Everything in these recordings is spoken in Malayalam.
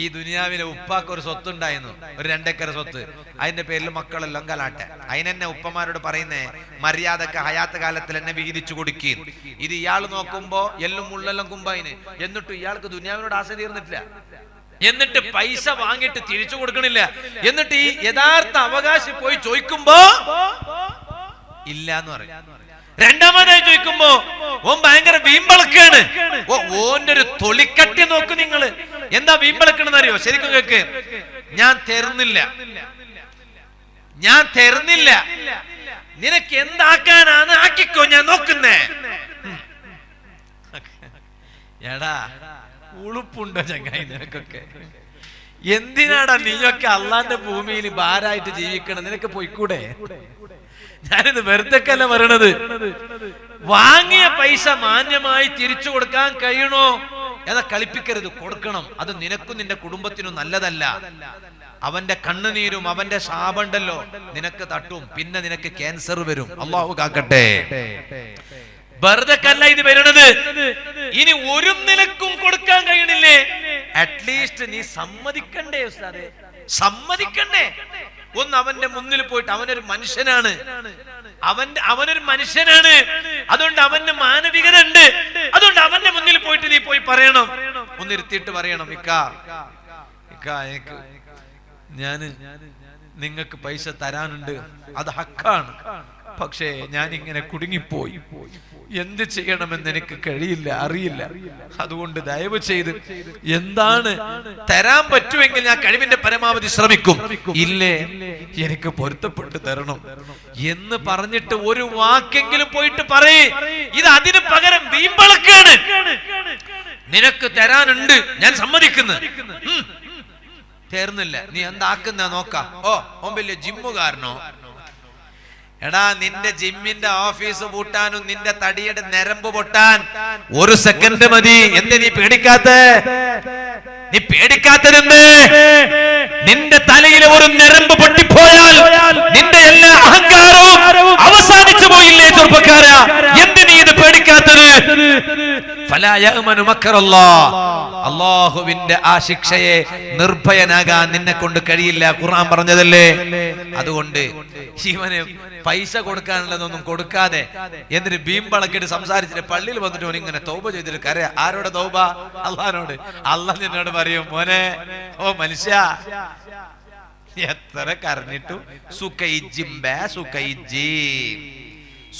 ഈ ദുനിയാവിലെ ഉപ്പാക്ക് ഒരു സ്വത്ത് ഉണ്ടായിരുന്നു ഒരു രണ്ടേക്കർ സ്വത്ത്. അതിന്റെ പേരിൽ മക്കളെല്ലാം കലാട്ടെ അതിനെന്നെ ഉപ്പമാരോട് പറയുന്നേ മര്യാദയ്ക്ക് ഹയാത്ത കാലത്തിൽ എന്നെ വിഹിതിച്ചു കൊടുക്കുകയും ഇത് ഇയാൾ നോക്കുമ്പോ എല്ലും മുള്ളെല്ലാം കുമ്പായിന്. എന്നിട്ട് ഇയാൾക്ക് ദുനിയാവിനോട് ആശ തീർന്നിട്ടില്ല. എന്നിട്ട് പൈസ വാങ്ങിട്ട് തിരിച്ചു കൊടുക്കണില്ല. എന്നിട്ട് ഈ യഥാർത്ഥ അവകാശി പോയി ചോദിക്കുമ്പോ ഇല്ല എന്ന് പറയും. രണ്ടാമതായി ചോദിക്കുമ്പോ ഓൻ ഭയങ്കര വീമ്പളക്കാണ്. ഓന്റെ ഒരു തൊളിക്കട്ടി നോക്ക് നിങ്ങൾ. എന്താ വീമ്പളക്കണെന്ന് അറിയോ? ശരിക്കും കേക്ക്. ഞാൻ തരുന്നില്ല. ഞാൻ തരുന്നില്ല. നിനക്ക് എന്താക്കാനാണ്? ആക്കിക്കോ ഞാൻ നോക്കുന്നേ. എടാ ഉളുപ്പുണ്ടോ ചങ്ങായി നിനക്കൊക്കെ? എന്തിനാടാ നീയൊക്കെ അള്ളാന്റെ ഭൂമിയിൽ ഭാരായിട്ട് ജീവിക്കണം നിനക്ക് പോയിക്കൂടെ? ഞാനിത് വെറുതെക്കല്ല പറയണത്. വാങ്ങിയ പൈസ മാന്യമായി തിരിച്ചു കൊടുക്കാൻ കഴിയണോ? ഏതാ കളിപ്പിക്കരുത് കൊടുക്കണം. അത് നിനക്കും നിന്റെ കുടുംബത്തിനും നല്ലതല്ല. അവന്റെ കണ്ണുനീരും അവന്റെ ശാപണ്ടല്ലോ നിനക്ക് തട്ടും പിന്നെ നിനക്ക് ക്യാൻസർ വരും. അള്ളാഹു കാക്കട്ടെ. വെറുതെ കല്ല ഇത് വരുന്നത്. ഇനി ഒരു നിലക്കും കൊടുക്കാൻ കഴിയണില്ലേ? അറ്റ്ലീസ്റ്റ് നീ സമ്മതിക്കണ്ടേ സമ്മതിക്കണ്ടേ. ഒന്ന് അവന്റെ മുന്നിൽ പോയിട്ട് അവനൊരു മനുഷ്യനാണ്. അവന്റെ അവനൊരു മനുഷ്യനാണ്. അതുകൊണ്ട് അവന് മാനവികത ഉണ്ട് അതുകൊണ്ട് അവന്റെ മുന്നിൽ പോയിട്ട് നീ പോയി പറയണം. ഒന്ന് ഇരുത്തിയിട്ട് പറയണം ഇക്ക ഇക്ക ഞാൻ നിങ്ങൾക്ക് പൈസ തരാനുണ്ട്. അത് ഹക്കാണ്. പക്ഷേ ഞാൻ ഇങ്ങനെ കുടുങ്ങിപ്പോയി എന്ത് ചെയ്യണമെന്ന് എനിക്ക് കഴിയില്ല അറിയില്ല അതുകൊണ്ട് ദയവ് ചെയ്ത് എന്താണ് തരാൻ പറ്റുമെങ്കിൽ ഞാൻ കഴിവിന്റെ പരമാവധി ശ്രമിക്കും ഇല്ലേ എനിക്ക് പൊരുത്തപ്പെട്ട് തരണം എന്ന് പറഞ്ഞിട്ട് ഒരു വാക്കെങ്കിലും പോയിട്ട് പറയേ ഇത് അതിന് പകരം വീമ്പളക്കാണ് നിനക്ക് തരാനുണ്ട് ഞാൻ സമ്മതിക്കുന്നു ചേർന്നില്ല നീ എന്താക്കുന്ന നോക്കാം ഓ ഓൻ വലിയ ജിമ്മുകാരനോ എടാ നിന്റെ ജിമ്മിന്റെ ഓഫീസ് പൂട്ടാനും നിന്റെ തടിയുടെ നിരമ്പ് പൊട്ടാൻ ഒരു സെക്കൻഡ് മതി. എന്ത് നീ പേടിക്കാത്ത? നീ പേടിക്കാത്തതെന്ത്? നിന്റെ തലയിൽ ഒരു നിരമ്പ് പൊട്ടിപ്പോയാൽ നിന്റെ എല്ലാ അഹങ്കാരവും അവസാനിച്ചു പോയില്ലേ ചെറുപ്പക്കാരാ. എന്ത് നീ ഇത് പേടിക്കാത്തത്. അള്ളാഹുവിന്റെ ആ ശിക്ഷയെ നിർഭയനാകാൻ നിന്നെ കൊണ്ട് കഴിയില്ല. ഖുർആൻ പറഞ്ഞതല്ലേ? അതുകൊണ്ട് ഇവന് പൈസ കൊടുക്കാനുള്ളതൊന്നും കൊടുക്കാതെ എന്നിട്ട് ഭീമ്പളക്കിട്ട് സംസാരിച്ചിട്ട് പള്ളിയിൽ വന്നിട്ട് ഓൻ ഇങ്ങനെ തൗബ ചെയ്തിട്ട് കരയാ. ആരോടെ തൗബ? അള്ളഹാനോട് അള്ളാഹ് നിന്നോട് പറയും മോനെ ഓ മനുഷ്യ എത്ര കരഞ്ഞിട്ടു സുഖിജിംബ സുഖയിജി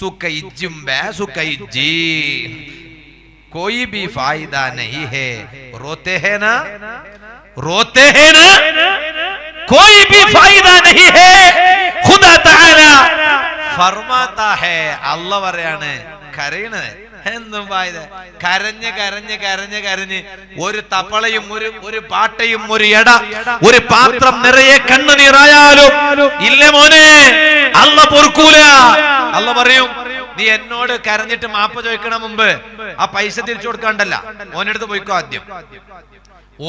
സുഖിജിംബ സുഖയിജി कोई भी फायदा नहीं है रोते हैं ना रोते हैं ना कोई भी फायदा नहीं है खुदा ताला ഫർമാത്താ ഹേ അല്ല പറയാണ് കരയണത് എന്തും ഫായ്ദ കരഞ്ഞ് കരഞ്ഞ് കരഞ്ഞ് കരഞ്ഞ് ഒരു തപ്പളയും ഒരു ഒരു പാട്ടയും ഒരു എട ഒരു പാത്രം നിറയെ കണ്ണുനീറായാലും ഇല്ല മോനെ അല്ല പൊറുക്കൂല അല്ല പറയും നീ എന്നോട് കരഞ്ഞിട്ട് മാപ്പ് ചോദിക്കണ മുമ്പ് ആ പൈസ തിരിച്ചു കൊടുക്കാണ്ടല്ല. ഓനടുത്ത് പോയിക്കോ ആദ്യം.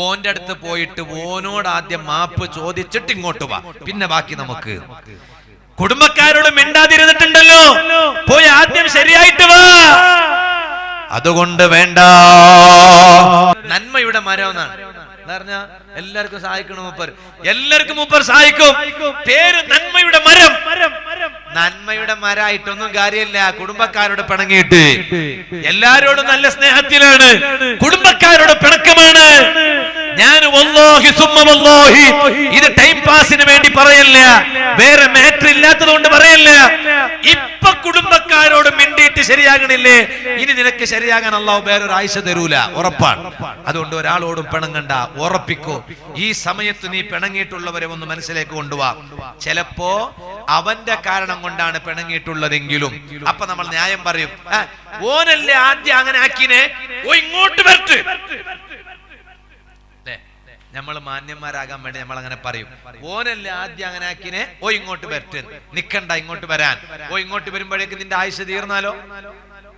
ഓന്റെ അടുത്ത് പോയിട്ട് ഓനോട് ആദ്യം മാപ്പ് ചോദിച്ചിട്ട് ഇങ്ങോട്ട് വാ. പിന്നെ ബാക്കി നമുക്ക്. കുടുംബക്കാരോട് മിണ്ടാതിരുന്നിട്ടുണ്ടല്ലോ. പോയി ആദ്യം ശരിയായിട്ട് വാ. അതുകൊണ്ട് വേണ്ട. നന്മയുടെ മരം എന്നാണ് എന്താ പറഞ്ഞാ? എല്ലാവർക്കും സഹായിക്കണം മൂപ്പർ എല്ലാവർക്കും മൂപ്പർ സഹായിക്കും. പേര് നന്മയുടെ മരം. നന്മയുടെ മരായിട്ടൊന്നും കാര്യമില്ല. കുടുംബക്കാരോട് പിണങ്ങിയിട്ട്. എല്ലാരോടും നല്ല സ്നേഹത്തിലാണ്. കുടുംബക്കാരോട് പിണക്കമാണ്. ഞാൻ ഇത് ടൈം പാസിന് വേണ്ടി പറയല്ല. വേറെ മാറ്റർ ഇല്ലാത്തത് കൊണ്ട് പറയല്ല. ഇപ്പൊ കുടുംബക്കാരോട് മിണ്ടിയിട്ട് ശരിയാകണില്ലേ? ഇനി നിനക്ക് ശരിയാകാൻ അള്ളാഹു വേറൊരു ആഴ്ച തരൂല. ഉറപ്പാണ്. അതുകൊണ്ട് ഒരാളോടും പിണങ്ങണ്ട. ഉറപ്പിക്കോ. ഈ സമയത്ത് നീ പിണങ്ങിയിട്ടുള്ളവരെ ഒന്ന് മനസ്സിലേക്ക് കൊണ്ടുപോവാ ചിലപ്പോ അവന്റെ കാരണം കൊണ്ടാണ് പിണങ്ങിയിട്ടുള്ളതെങ്കിലും. അപ്പൊ നമ്മൾ ന്യായം പറയും. "ആ, ഓനല്ലേ ആദ്യം അങ്ങനെ ആക്കിനെ? ഓ ഇങ്ങോട്ട് വരട്ട്. നമ്മൾ മാന്യന്മാരാകാൻ വേണ്ടി നമ്മൾ അങ്ങനെ പറയും. ഓനല്ലേ ആദ്യം അങ്ങനെ ആക്കിനെ? ഓ ഇങ്ങോട്ട് വരട്ടെ നിക്കണ്ട ഇങ്ങോട്ട് വരാൻ. ഓ ഇങ്ങോട്ട് വരുമ്പോഴേക്ക് നിന്റെ ആയുഷ് തീർന്നാലോ?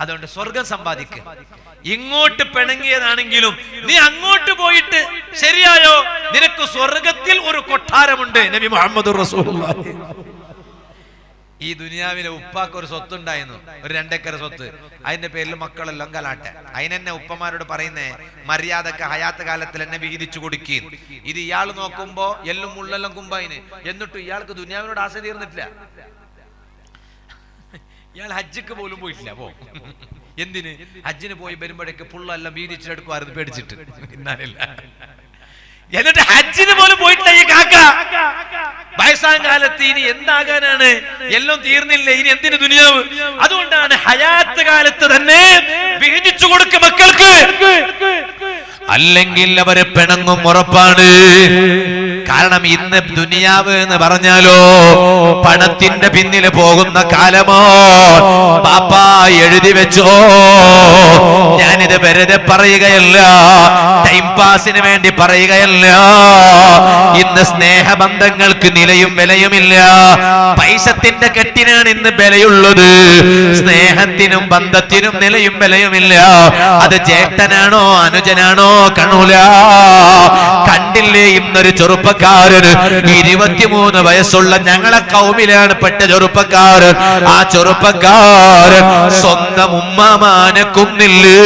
അതുകൊണ്ട് സ്വർഗം സമ്പാദിക്ക. ഇങ്ങോട്ട് പിണങ്ങിയതാണെങ്കിലും നീ അങ്ങോട്ട് പോയിട്ട് ശരിയായോ? നിനക്ക് സ്വർഗത്തിൽ ഒരു കൊട്ടാരമുണ്ട് നബി മുഹമ്മദ് ഈ ദുനിയാവിലെ ഉപ്പാക്ക് ഒരു സ്വത്ത് ഉണ്ടായിരുന്നു ഒരു രണ്ടേക്കർ സ്വത്ത്. അതിന്റെ പേരിൽ മക്കളെല്ലാം കലാട്ടെ അതിനെന്നെ ഉപ്പമാരോട് പറയുന്നേ മര്യാദയ്ക്ക് ഹയാത്ത കാലത്തിൽ എന്നെ വിഹിതിച്ചു കൊടുക്കുകയും ഇത് ഇയാൾ നോക്കുമ്പോ എല്ലും മുള്ളെല്ലാം കുമ്പായിന്. എന്നിട്ടും ഇയാൾക്ക് ദുനിയാവിനോട് ആശ തീർന്നിട്ടില്ല. ഇയാൾ ഹജ്ജിക്ക് പോലും പോയിട്ടില്ല പോ. എന്തിന്? ഹജ്ജിന് പോയി വരുമ്പോഴേക്ക് പുള്ളെല്ലാം വീതിച്ചെടുക്കുമായിരുന്നു പേടിച്ചിട്ട്. ഇന്നാലില്ല എന്നിട്ട് ഹജ്ജിന് പോലും പോയിട്ടില്ല ഈ കാക്ക. വയസ്സാം കാലത്ത് ഇനി എന്താകാനാണ്? എല്ലാം തീർന്നില്ല? ഇനി എന്തിന് ദുനിയാവ്? അതുകൊണ്ടാണ് ഹയാത്ത് കാലത്ത് തന്നെ വിഹിച്ചു കൊടുക്ക മക്കൾക്ക്. അല്ലെങ്കിൽ അവരെ പിണങ്ങും ഉറപ്പാണ്. കാരണം ഇന്ന് ദുനിയാവ് എന്ന് പറഞ്ഞാലോ പണത്തിന്റെ പിന്നിൽ പോകുന്ന കാലമോ പാപ്പ എഴുതി വെച്ചോ. ഞാനിത് വെറുതെ പറയുകയല്ല ടൈം പാസിന് വേണ്ടി പറയുകയല്ല. ഇന്ന് സ്നേഹബന്ധങ്ങൾക്ക് നിലയും വിലയുമില്ല. പൈസത്തിന്റെ കെട്ടിനാണ് ഇന്ന് വിലയുള്ളത്. സ്നേഹത്തിനും ബന്ധത്തിനും നിലയും വിലയുമില്ല. അത് ചേട്ടനാണോ അനുജനാണോ കണൂല കണ്ടില്ലേ ഇന്നൊരു ചെറുപ്പക്കാരൻ. ഇരുപത്തിമൂന്ന് വയസ്സുള്ള ഞങ്ങളെ കൗമിലാണ് പെട്ട ചെറുപ്പക്കാരൻ. ആ ചെറുപ്പക്കാരൻ സ്വന്തം ഉമ്മമാനെ കൊന്നില്ലേ?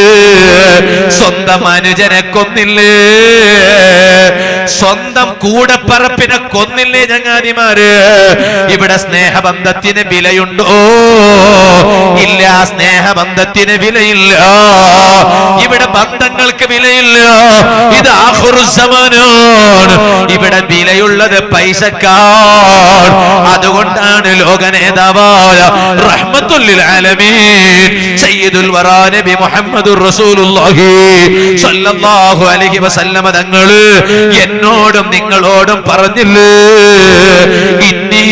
സ്വന്തം അനുജനെ കൊന്നില്ലേ? സ്വന്തം കൂടപ്പറപ്പിനെ കൊന്നില്ലേ ചങ്ങാതിമാര്? ഇവിടെ സ്നേഹബന്ധത്തിന് വിലയുണ്ടോ? ഇല്ല സ്നേഹബന്ധത്തിന് വിലയില്ല. ഇവിടെ ബന്ധങ്ങൾക്ക് വിലയില്ല. ഇത് ആഹുറുസമാനാണ്. ഇവിടെ വിലയുള്ളത് പൈസക്കാർ അതുകൊണ്ടാണ് ലോക നേതാവായ ആലമീൻ സയ്യിദുൽ വറാ നബി മുഹമ്മദുർ റസൂലുള്ളാഹി. സ്വല്ലല്ലാഹു അലൈഹി വസല്ലമ തങ്ങൾ എന്നോടും നിങ്ങളോടും പറഞ്ഞില്ലേ? ഇന്നി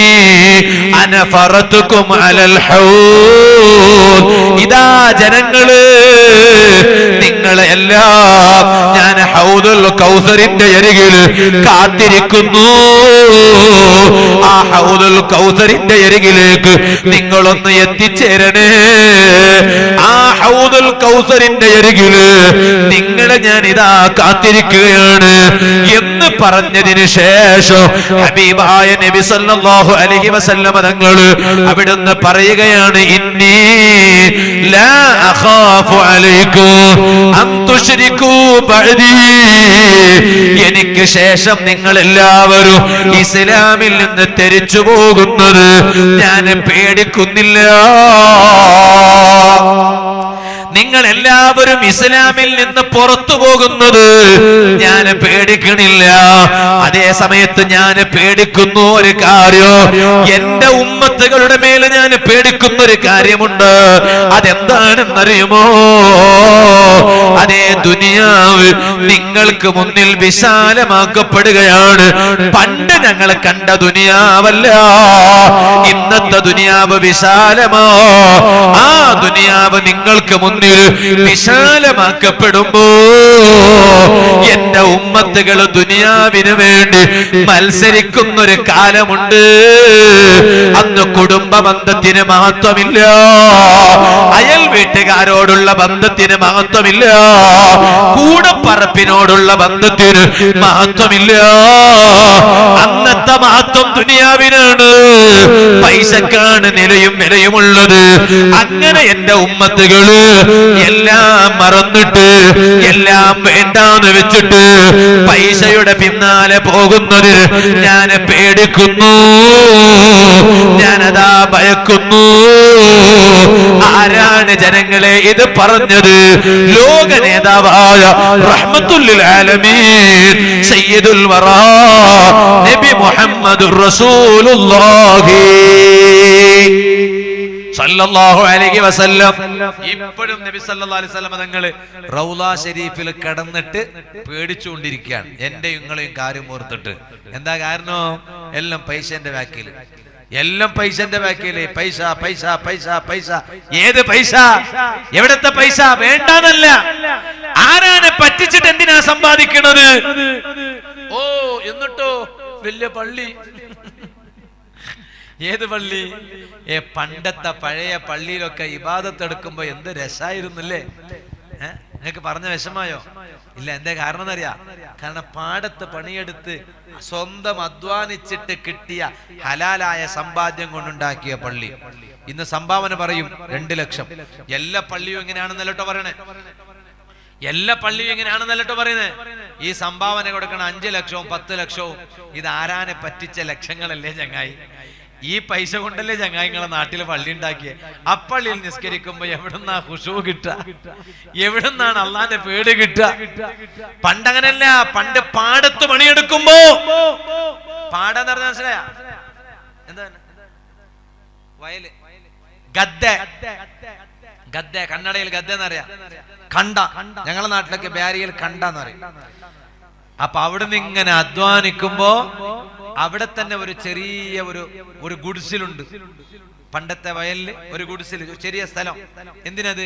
അന ഫറത്തുക്കും അലൽ ഹൗ ഇതാ ജനങ്ങൾ കൗസറിന്റെ അരികിൽ കാത്തിരിക്കുന്നു. ആ ഹൗദുൽ കൗസറിന്റെ അരികിലേക്ക് നിങ്ങളൊന്ന് എത്തിച്ചേരണേ. ആ ഹൗദുൽ കൗസറിന്റെ അരികിൽ നിങ്ങളെ ഞാൻ ഇതാ കാത്തിരിക്കുകയാണ്. എന്ന് പറഞ്ഞതിന് ശേഷം ഹബീബായ നബി സല്ലല്ലാഹു അലൈഹി വസല്ലമ തങ്ങൾ അവിടുന്ന് പറയുകയാണ് ഇന്നി ലാ അഖാഫു അലൈക്കും ബഅദി. എനിക്ക് ശേഷം നിങ്ങൾ എല്ലാവരും ഇസ്ലാമിൽ നിന്ന് തെരിച്ചു പോകുന്നത് ഞാൻ പേടിക്കുന്നില്ല. നിങ്ങൾ എല്ലാവരും ഇസ്ലാമിൽ നിന്ന് പുറത്തു പോകുന്നത് ഞാൻ പേടിക്കണില്ല. അതേ സമയത്ത് ഞാൻ പേടിക്കുന്നു ഒരു കാര്യം എന്റെ ഉമ്മത്തുകളുടെ മേൽ ഞാൻ പേടിക്കുന്ന ഒരു കാര്യമുണ്ട്. അതെന്താണെന്നറിയുമോ? അതേ ദുനിയാവ് നിങ്ങൾക്ക് മുന്നിൽ വിശാലമാക്കപ്പെടുകയാണ്. പണ്ട് ഞങ്ങൾ കണ്ട ദുനിയാവല്ല. ഇന്നത്തെ ദുനിയാവ് വിശാലമോ. ആ ദുനിയാവ് നിങ്ങൾക്ക് മുന്നിൽ വിശാലമാക്കപ്പെടുമ്പോ എന്റെ ഉമ്മത്തുകൾ ദുനിയാവിന് വേണ്ടി മത്സരിക്കുന്നൊരു കാലമുണ്ട്. അന്ന് കുടുംബ ബന്ധത്തിന് മഹത്വമില്ല. അയൽ വീട്ടുകാരോടുള്ള ബന്ധത്തിന് മഹത്വമില്ല. കൂടപ്പറപ്പിനോടുള്ള ബന്ധത്തിന് മഹത്വമില്ല. അന്നത്തെ മഹത്വം ദുനിയാവിനാണ്. പൈസക്കാണ് നിലയും വിലയുമുള്ളത്. അങ്ങനെ എന്റെ ഉമ്മത്തുകൾ എല്ലാം മറന്നിട്ട് എല്ലാം വേണ്ടാന്ന് വെച്ചിട്ട് പൈസയുടെ പിന്നാലെ പോകുന്നത് ഞാൻ പേടിക്കുന്നു. ഞാനതാ ഭയക്കുന്നു. ആരാണ് ജനങ്ങളെ ഇത് പറഞ്ഞത് ലോക നേതാവായ റഹ്മത്തുല്ലിൽ ആലമീൻ സയ്യിദുൽ വറാ നബി മുഹമ്മദ് റസൂലുള്ളാഹി. സല്ലല്ലാഹു അലൈഹി വസല്ലം. ഇപ്പോഴും നബി സല്ലല്ലാഹു അലൈഹി വസല്ലം തങ്ങൾ റൗള ഷരീഫിൽ കിടന്നിട്ട് പേടിച്ചുകൊണ്ടിരിക്കുകയാണ്. എന്റെ ഇങ്ങളെയും കാര്യം ഓർത്തിട്ട്. എന്താ കാരണം? എല്ലാം പൈസന്റെ ബാക്കിൽ എല്ലാം പൈസന്റെ ബാക്കിയല്ലേ പൈസ പൈസ പൈസ പൈസ ഏത് പൈസ? എവിടത്തെ പൈസ? വേണ്ടാന്നല്ല. ആരാണ് പറ്റിച്ചിട്ട് എന്തിനാ സമ്പാദിക്കണത്? ഓ എന്നിട്ടോ? വലിയ പള്ളി. ഏത് പള്ളി? ഏ പണ്ടത്തെ പഴയ പള്ളിയിലൊക്കെ ഇബാദത്ത് എടുക്കുമ്പോ എന്ത് രസായിരുന്നല്ലേ? ഏ? നിങ്ങൾക്ക് പറഞ്ഞ വിഷമായോ ഇല്ല എന്താ കാരണം എന്നറിയാ കാരണം പാടത്ത് പണിയെടുത്ത് സ്വന്തം അധ്വാനിച്ചിട്ട് കിട്ടിയ ഹലാലായ സമ്പാദ്യം കൊണ്ടുണ്ടാക്കിയ പള്ളി. ഇന്ന് സംഭാവന പറയും രണ്ട് ലക്ഷം. എല്ലാ പള്ളിയും എങ്ങനെയാണെന്നല്ലോ പറയണേ? എല്ലാ പള്ളിയും എങ്ങനെയാണെന്നല്ലോ പറയുന്നത് ഈ സംഭാവന കൊടുക്കണ അഞ്ചു ലക്ഷവും പത്ത് ലക്ഷവും ഇത് ആരാനെ പറ്റിച്ച ലക്ഷങ്ങളല്ലേ ചങ്ങായി? ഈ പൈസ കൊണ്ടല്ലേ ചങ്ങായിങ്ങളെ നാട്ടിൽ പള്ളി ഉണ്ടാക്കിയ? അപ്പള്ളിയിൽ നിസ്കരിക്കുമ്പോ എവിടുന്നാ ഹുഷു കിട്ട? എവിടുന്നാണ് അള്ളാന്റെ പേട് കിട്ട? പണ്ടങ്ങനല്ല പണ്ട് പാടത്ത് പണിയെടുക്കുമ്പോ. പാടെന്ന് പറഞ്ഞ മനസ്സിലായ? എന്താണ് വയൽ. ഗദ്ദ. ഗദ്ദ. കന്നഡയിൽ ഗദ്ദ എന്നറിയാം കണ്ട. ഞങ്ങളെ നാട്ടിലൊക്കെ ബാരിയിൽ കണ്ടെന്ന് പറയും. അപ്പൊ അവിടുന്ന് ഇങ്ങനെ അധ്വാനിക്കുമ്പോ അവിടെ തന്നെ ഒരു ചെറിയ ഒരു ഒരു ഗുഡ്സിലുണ്ട്. പണ്ടത്തെ വയലിൽ ഒരു ഗുഡ്സിൽ ചെറിയ സ്ഥലം. എന്തിനത്?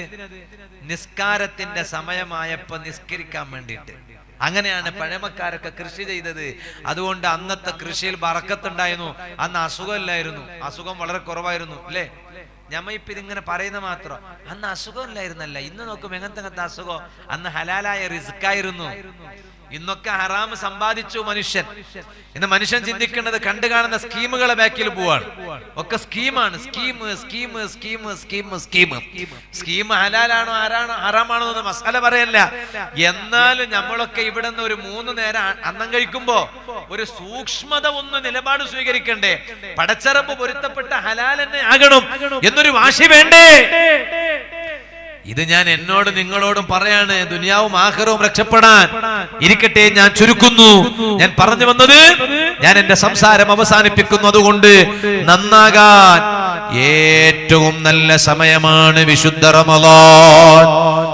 നിസ്കാരത്തിന്റെ സമയമായപ്പോ നിസ്കരിക്കാൻ വേണ്ടിയിട്ട്. അങ്ങനെയാണ് പഴമക്കാരൊക്കെ കൃഷി ചെയ്തത്. അതുകൊണ്ട് അന്നത്തെ കൃഷിയിൽ ബറക്കത്തുണ്ടായിരുന്നു. അന്ന് അസുഖമില്ലായിരുന്നു. അസുഖം വളരെ കുറവായിരുന്നു അല്ലേ? ഞമ്മ ഇപ്പൊ ഇതിങ്ങനെ പറയുന്ന മാത്രം. അന്ന് അസുഖം ഇല്ലായിരുന്നല്ല ഇന്ന് നോക്കും എങ്ങനത്തെ അസുഖം? അന്ന് ഹലാലായ റിസ്ക് ആയിരുന്നു ഇന്നൊക്കെ ഹറാം സമ്പാദിച്ചു മനുഷ്യൻ. ഇന്ന് മനുഷ്യൻ ചിന്തിക്കുന്നത് കണ്ടു കാണുന്ന സ്കീമുകളെ ബാക്കിൽ പോവാണ്. ഒക്കെ സ്കീമാണ്. Scheme scheme scheme scheme scheme scheme ഹലാലാണോ ആരാണോ ഹറാമാണോ എന്ന് മസാല പറയല്ല. എന്നാലും നമ്മളൊക്കെ ഇവിടെ നിന്ന് ഒരു മൂന്ന് നേരം അന്നം കഴിക്കുമ്പോ ഒരു സൂക്ഷ്മത ഒന്ന് നിലപാട് സ്വീകരിക്കണ്ടേ. പടച്ചറമ്പ് പൊരുത്തപ്പെട്ട ഹലാൽ തന്നെ ആകണം. എന്നൊരു വാശി വേണ്ടേ? ഇത് ഞാൻ എന്നോട് നിങ്ങളോടും പറയാണ്. ദുനിയാവും ആഹ്റവും രക്ഷപ്പെടാൻ. ഇരിക്കട്ടെ ഞാൻ ചുരുക്കുന്നു. ഞാൻ പറഞ്ഞു വന്നത് ഞാൻ എന്റെ സംസാരം അവസാനിപ്പിക്കുന്നു. അതുകൊണ്ട് നന്നാകാൻ ഏറ്റവും നല്ല സമയമാണ് വിശുദ്ധ റമളാൻ